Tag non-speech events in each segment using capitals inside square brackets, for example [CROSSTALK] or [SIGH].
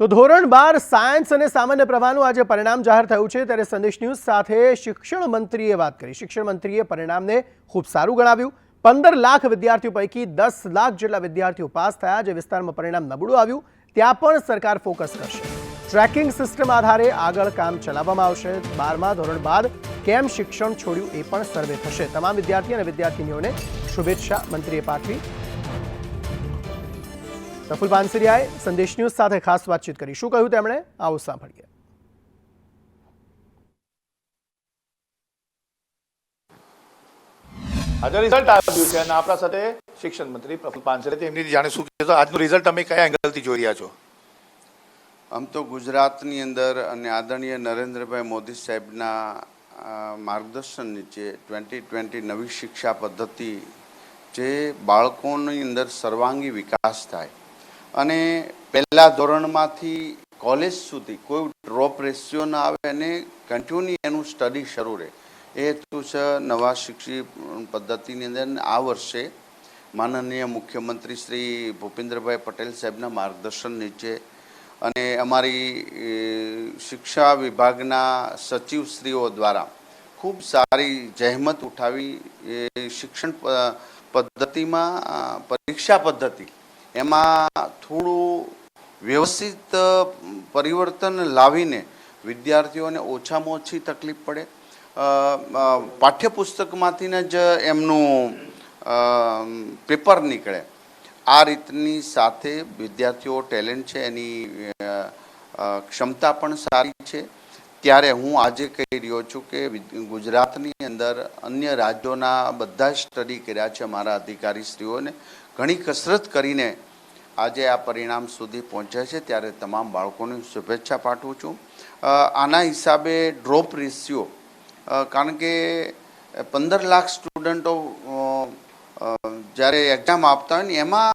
તો ધોરણ બાર સાયન્સ અને સામાન્ય પ્રવાહનું આજે પરિણામ જાહેર થયું છે. ત્યારે સંદેશ ન્યૂઝ સાથે શિક્ષણ મંત્રીએ વાત કરી. શિક્ષણ મંત્રીએ પરિણામને ખૂબ સારું ગણાવ્યું. પંદર લાખ વિદ્યાર્થીઓ પૈકી દસ લાખ જેટલા વિદ્યાર્થીઓ પાસ થયા જે વિસ્તારમાં પરિણામ નબળું આવ્યું. ત્યાં પણ સરકાર ફોકસ કરશે. ટ્રેકિંગ સિસ્ટમ આધારે આગળ કામ ચલાવવામાં આવશે. બારમા ધોરણ બાદ કેમ શિક્ષણ છોડ્યું એ પણ સર્વે થશે. તમામ વિદ્યાર્થી અને વિદ્યાર્થીનીઓને શુભેચ્છા મંત્રીએ પાઠવી. પ્રફુલ પાનસરિયાએ સંદેશ ન્યૂઝ સાથે ખાસ વાતચીત કરી. શું કહ્યું તેમણે? આવો સાંભળીએ. આજે રિઝલ્ટ આવ્યું છે અને આપણા સાથે શિક્ષણ મંત્રી પ્રફુલ પાનસરે એમની જાણે શું આજનું રિઝલ્ટ તમે કયા એંગલથી જોઈ રહ્યા છો? આમ તો ગુજરાતની અંદર અને આદરણીય નરેન્દ્રભાઈ મોદી સાહેબના માર્ગદર્શન નીચે ટ્વેન્ટી ટ્વેન્ટી નવી શિક્ષા પદ્ધતિ જે બાળકોની અંદર સર્વાંગી વિકાસ થાય અને પહેલા ધોરણમાંથી કોલેજ સુધી કોઈ ડ્રોપ રેશિયો ના આવે અને કન્ટિન્યુ એનું સ્ટડી શરૂ રહે. એ હેતુ છે નવા શિક્ષણ પદ્ધતિની અંદર આ વર્ષે માનનીય મુખ્યમંત્રી શ્રી ભૂપેન્દ્રભાઈ પટેલ સાહેબના માર્ગદર્શન નીચે અને અમારી શિક્ષા વિભાગના સચિવશ્રીઓ દ્વારા ખૂબ સારી જહેમત ઉઠાવી શિક્ષણ પદ્ધતિમાં પરીક્ષા પદ્ધતિ એમાં થોડું વ્યવસ્થિત પરિવર્તન લાવીને વિદ્યાર્થીઓને ઓછામાં ઓછી તકલીફ પડે. પાઠ્યપુસ્તકમાંથીને જ એમનું પેપર નીકળે. આ રીતની સાથે વિદ્યાર્થીઓ ટેલેન્ટ છે, એની ક્ષમતા પણ સારી છે. ત્યારે હું આજે કહી રહ્યો છું કે ગુજરાતની અંદર અન્ય રાજ્યોના બધા જ સ્ટડી કર્યા છે મારા અધિકારીશ્રીઓને. ઘણી કસરત કરીને આજે આ પરિણામ સુધી પહોંચ્યા છે. ત્યારે તમામ બાળકોને શુભેચ્છા પાઠવું છું. આના હિસાબે ડ્રોપ રેશિયો કારણ કે પંદર લાખ સ્ટુડન્ટો જ્યારે એક્ઝામ આપતા હોય ને, એમાં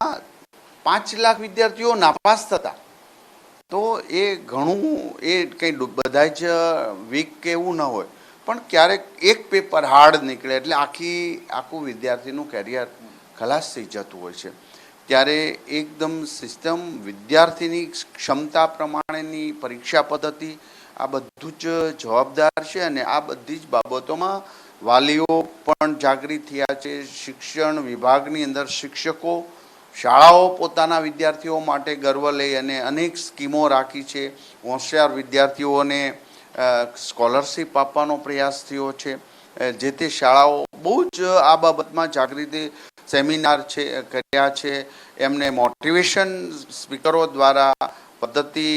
પાંચ લાખ વિદ્યાર્થીઓ નાપાસ થતા. તો એ ઘણું, એ કંઈ બધા જ વીક કે એવું ન હોય. પણ ક્યારેક એક પેપર હાર્ડ નીકળે એટલે આખી, આખું વિદ્યાર્થીનું કેરિયર ખલાસ થઈ જતું હોય છે. ત્યારે એકદમ સિસ્ટમ વિદ્યાર્થીની ક્ષમતા પ્રમાણેની પરીક્ષા પદ્ધતિ આ બધું જ જવાબદાર છે અને આ બધી જ બાબતોમાં વાલીઓ પણ જાગૃત થયા છે. શિક્ષણ વિભાગની અંદર શિક્ષકો શાળાઓ પોતાના વિદ્યાર્થીઓ માટે ગર્વ લઈ અને અનેક સ્કીમો રાખી છે. હોશિયાર વિદ્યાર્થીઓને સ્કોલરશીપ આપવાનો પ્રયાસ થયો છે. જે તે શાળાઓ બહુ જ આ બાબતમાં જાગૃતિ સેમિનાર છે, કર્યા છે. એમને મોટિવેશન સ્પીકરો દ્વારા પદ્ધતિ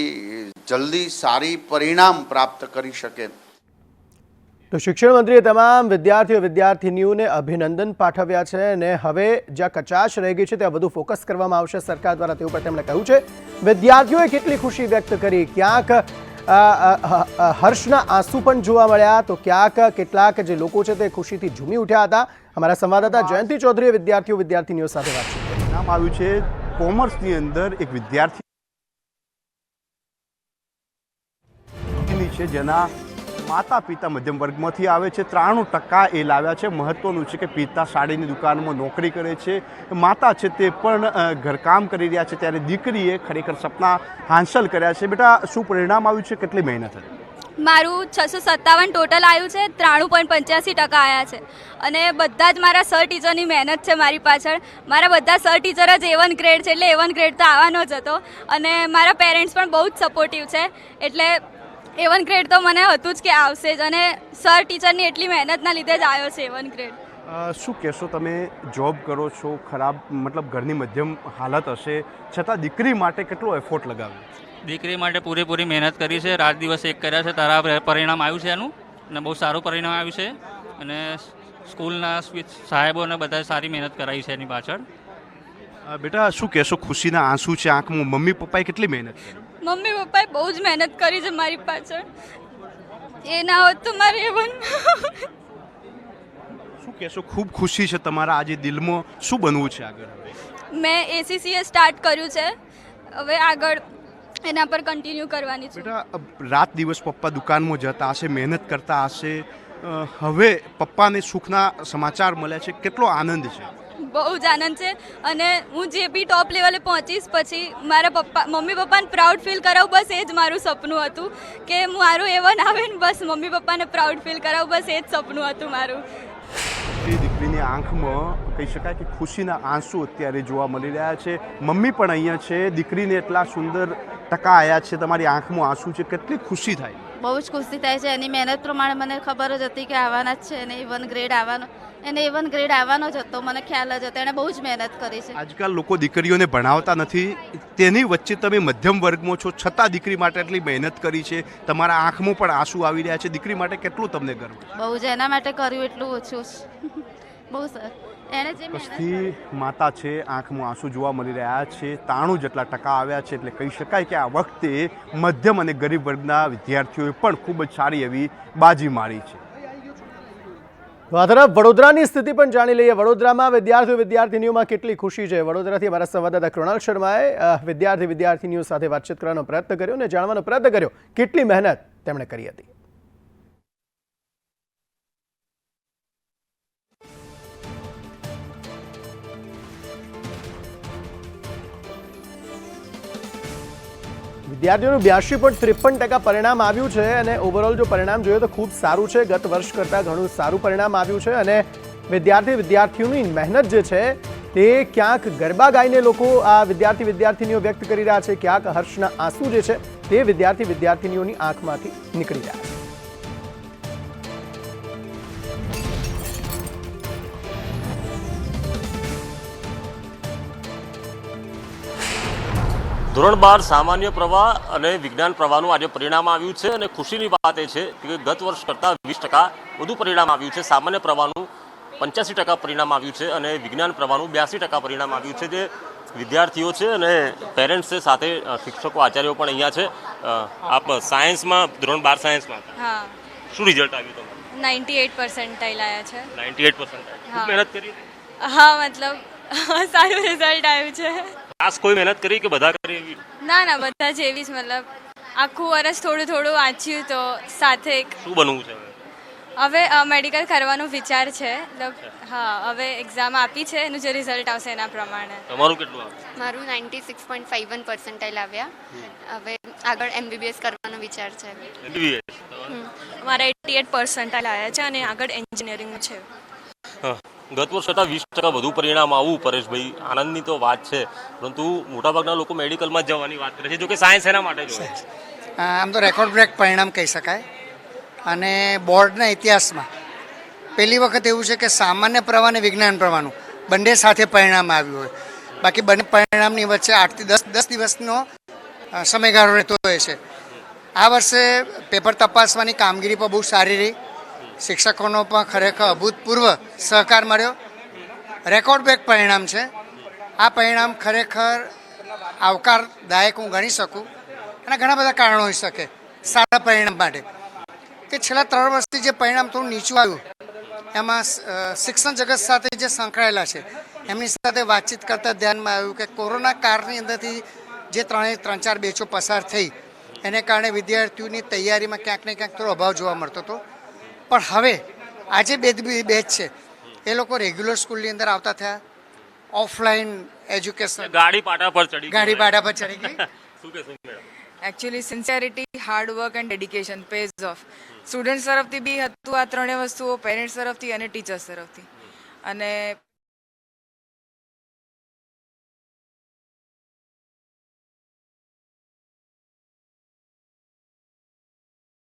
જલ્દી સારી પરિણામ પ્રાપ્ત કરી શકે. તો શિક્ષણ મંત્રીએ તમામ વિદ્યાર્થીઓ, વિદ્યાર્થીનીઓને અભિનંદન પાઠવ્યા છે અને હવે જ્યાં કચાશ રહી ગઈ છે, ત્યાં વધુ ફોકસ કરવામાં આવશે. સરકાર દ્વારા તે પણ તેમણે કહ્યું છે, વિદ્યાર્થીઓએ કેટલી ખુશી વ્યક્ત કરી? ક્યાંક હર્ષના આંસુ પણ જોવા મળ્યા. તો ક્યાંક કેટલાક જે લોકો છે તે ખુશીથી ઝૂમી ઉઠ્યા હતા. અમારા સંવાદદાતા જયંતિ ચૌધરીએ વિદ્યાર્થીઓ વિદ્યાર્થીનીઓ સાથે વાત કરી. નામ આવ્યું છે કોમર્સની અંદર એક વિદ્યાર્થી છે જેના માતા પિતા મધ્યમ વર્ગમાંથી આવે છે. ત્રાણું ટકા એ લાવ્યા છે. મહત્ત્વનું છે કે પિતા સાડીની દુકાનમાં નોકરી કરે છે. માતા છે તે પણ ઘરકામ કરી રહ્યા છે. ત્યારે દીકરીએ ખરેખર સપના હાંસલ કર્યા છે. બેટા, શું પરિણામ આવ્યું છે? કેટલી મહેનત હતી? મારું છસો સત્તાવન ટોટલ આવ્યું છે, ત્રાણું પોઈન્ટ પંચ્યાસી ટકા આવ્યા છે. અને બધા જ મારા સર ટીચરની મહેનત છે મારી પાછળ. મારા બધા સર ટીચર જ એવન ગ્રેડ છે, એટલે એવન ગ્રેડ તો આવવાનો જ હતો. અને મારા પેરેન્ટ્સ પણ બહુ જ સપોર્ટિવ છે. એટલે એવન ગ્રેડ તો મને હતું જ કે આવશે જ. અને સર ટીચરની એટલી મહેનતના લીધે જ આવ્યો છે એવન ગ્રેડ શું કહેશો તમે? જોબ કરો છો, ખરાબ, મતલબ ઘરની મધ્યમ હાલત હશે. છતાં દીકરી માટે કેટલો એફોર્ટ લગાવ્યો? દીકરી માટે પૂરેપૂરી મહેનત કરી છે રાત દિવસ એક કર્યા છે તારા પરિણામ આવ્યું છે એનું અને બહુ સારું પરિણામ આવ્યું છે અને સ્કૂલના સાહેબોને બધા સારી મહેનત કરાવી છે એની પાછળ. બેટા શું કહેશો ખુશીના આંસુ છે આંખમાં? મમ્મી પપ્પાએ કેટલી મહેનત મમ્મી પપ્પાએ બહુ જ મહેનત કરી છે મારી પાછળ. એ ના હોત તો મારે એવન શું કહેશો ખૂબ ખુશી છે તમારા આજે દિલમાં. શું બનવું છે આગળ મેં એસીસીએ સ્ટાર્ટ કર્યું છે. હવે આગળ એના પર કન્ટિન્યુ કરવાની છું. બેટા રાત દિવસ પપ્પા દુકાનમાં જતા હશે મહેનત કરતા હશે હવે પપ્પાને સુખના સમાચાર મળ્યા છે. કેટલો આનંદ છે. બહુ જ આનંદ છે અને હું જે બી ટોપ લેવલે પહોંચીશ પછી મારા પપ્પા મમ્મી પપ્પાને પ્રાઉડ ફીલ કરાવું બસ એ જ મારું સપનું હતું કે મારું એવન આવે ને બસ મમ્મી પપ્પાને પ્રાઉડ ફીલ કરાવું બસ એ જ સપનું હતું મારું. એ દીકરીની આંખમાં કહી શકાય કે ખુશીના આંસુ અત્યારે જોવા મળી રહ્યા છે. મમ્મી પણ અહીંયા છે દીકરીને એટલા સુંદર ટકા આવ્યા છે તમારી આંખમાં આંસુ છે કેટલી ખુશી થાય. બહુ જ ખુશી થાય છે એની મહેનત પ્રમાણે મને ખબર જ હતી કે આવવાના જ છે અને ઇવન ગ્રેડ આવવાનો એને ઇવન ગ્રેડ આવવાનો જ હતો મને ખ્યાલ જ હતો એણે બહુ જ મહેનત કરી છે. આજકાલ લોકો દીકરીઓને ભણાવતા નથી તેની વચ્ચે તમે મધ્યમ વર્ગમાં છો છતાં દીકરી માટે એટલી મહેનત કરી છે તમારા આંખમાં પણ આંસુ આવી રહ્યા છે દીકરી માટે કેટલું તમને ગર્વ? બહુ જ એના માટે કર્યું એટલું ઓછું બહુ સર. કચ્છથી માતા છે આંખમાં આંસુ જોવા મળી રહ્યા છે તાણું જેટલા ટકા આવ્યા છે એટલે કહી શકાય કે આ વખતે મધ્યમ અને ગરીબ વર્ગના વિદ્યાર્થીઓએ પણ ખૂબ જ સારી એવી બાજી મારી છે. તો આ તરફ વડોદરાની સ્થિતિ પણ જાણી લઈએ. વડોદરામાં વિદ્યાર્થીઓ વિદ્યાર્થીનીઓમાં કેટલી ખુશી છે. વડોદરાથી અમારા સંવાદદાતા કૃણાલ શર્માએ વિદ્યાર્થી વિદ્યાર્થીનીઓ સાથે વાતચીત કરવાનો પ્રયત્ન કર્યો અને જાણવાનો પ્રયત્ન કર્યો કેટલી મહેનત તેમણે કરી હતી. વિદ્યાર્થીઓનું બ્યાસી પોઈન્ટ ત્રેપન ટકા પરિણામ આવ્યું છે અને ઓવરઓલ જો પરિણામ જોઈએ તો ખૂબ સારું છે. ગત વર્ષ કરતાં ઘણું સારું પરિણામ આવ્યું છે અને વિદ્યાર્થી વિદ્યાર્થીઓની મહેનત જે છે તે ક્યાંક ગરબા ગાઈને લોકો આ વિદ્યાર્થી વિદ્યાર્થીનીઓ વ્યક્ત કરી રહ્યા છે. ક્યાંક હર્ષના આંસુ જે છે તે વિદ્યાર્થી વિદ્યાર્થીનીઓની આંખમાંથી નીકળી રહ્યા છે. ધોરણ બાર સામાન્ય પ્રવાહ અને વિજ્ઞાન પ્રવાહનું આજે પરિણામ આવ્યું છે અને ખુશીની વાત એ છે કે ગત વર્ષ કરતાં વીસ ટકા વધુ પરિણામ આવ્યું છે. સામાન્ય પ્રવાહનું પંચ્યાસી ટકા પરિણામ આવ્યું છે અને વિજ્ઞાન પ્રવાહનું બ્યાસી ટકા પરિણામ આવ્યું છે જે વિદ્યાર્થીઓ છે અને પેરેન્ટ્સ છે સાથે શિક્ષકો આચાર્યો પણ અહીંયા છે. આપ સાયન્સમાં ધોરણ બાર સાયન્સમાં હા. શું રિઝલ્ટ આવ્યું તમારું? નાઇન્ટી એટ પર્સન્ટાઇલ આવ્યા છે. Ninety eight percentile. મહેનત કરી હા મતલબ [LAUGHS] સારું રિઝલ્ટ આવ્યું છે. ખાસ કોઈ મહેનત કરી કે બધા કરી એવી? ના ના બધા જેવી જ મતલબ. આખું વર્ષ થોડું થોડું વાંચ્યું તો સાથે એક શું બનવું છે હવે? મેડિકલ કરવાનો વિચાર છે. મતલબ હા હવે એક્ઝામ આપી છે. એનું જે રિઝલ્ટ આવશે એના પ્રમાણે. તમારું કેટલું આવ્યું મારું ninety six point five one percentile આવ્યા. હવે આગળ એમબીબીએસ કરવાનો વિચાર છે. મારા એટી એટ પર્સન્ટાઇલ આવ્યા છે અને આગળ એન્જિનિયરિંગ છે. હા. ગત વર્ષ કરતાં વીસ ટકા વધુ પરિણામ આવવું પરેશભાઈ. આનંદની તો વાત છે. પરંતુ મોટાભાગના લોકો મેડિકલમાં જવાની વાત કરે છે, જોકે સાયન્સ એના માટે આમ તો રેકોર્ડ બ્રેક પરિણામ કહી શકાય. અને બોર્ડના ઇતિહાસમાં પહેલી વખત એવું છે કે સામાન્ય પ્રવાહ અને વિજ્ઞાન પ્રવાહનું બંને સાથે પરિણામ આવ્યું હોય. બાકી બંને પરિણામની વચ્ચે આઠથી દસ દસ દિવસનો સમયગાળો રહેતો હોય છે. આ વર્ષે પેપર તપાસવાની કામગીરી પણ બહુ સારી રહી. શિક્ષકોનો પણ ખરેખર અભૂતપૂર્વ સહકાર મળ્યો. રેકોર્ડ બ્રેક પરિણામ છે. આ પરિણામ ખરેખર આવકારદાયક હું ગણી શકું. અને ઘણા બધા કારણો હોઈ શકે. સારા પરિણામ માટે. કે છેલ્લા ત્રણ વર્ષથી જે પરિણામ થોડું નીચું આવ્યું, એમાં શિક્ષણ જગત સાથે જે સંકળાયેલા છે, એમની સાથે વાતચીત કરતાં ધ્યાનમાં આવ્યું કે કોરોના કાળની અંદરથી જે ત્રણેય, ત્રણ ચાર બેચો પસાર થઈ, એને કારણે વિદ્યાર્થીઓની તૈયારીમાં ક્યાંક ને ક્યાંક થોડો અભાવ જોવા મળતો હતો. પણ હવે આજે બે બેચ છે. એ લોકો રેગ્યુલર સ્કૂલની અંદર આવતા થયા. ઓફલાઈન એજ્યુકેશન ગાડી પાટા પર ચડી ગાડી પાટા પર ચડી ગઈ. [LAUGHS] શું કહેશો actually sincerity hard work and dedication pays off students તરફથી બી હતું આ ત્રણેય વસ્તુઓ પેરેન્ટ્સ તરફથી અને ટીચર્સ તરફથી. અને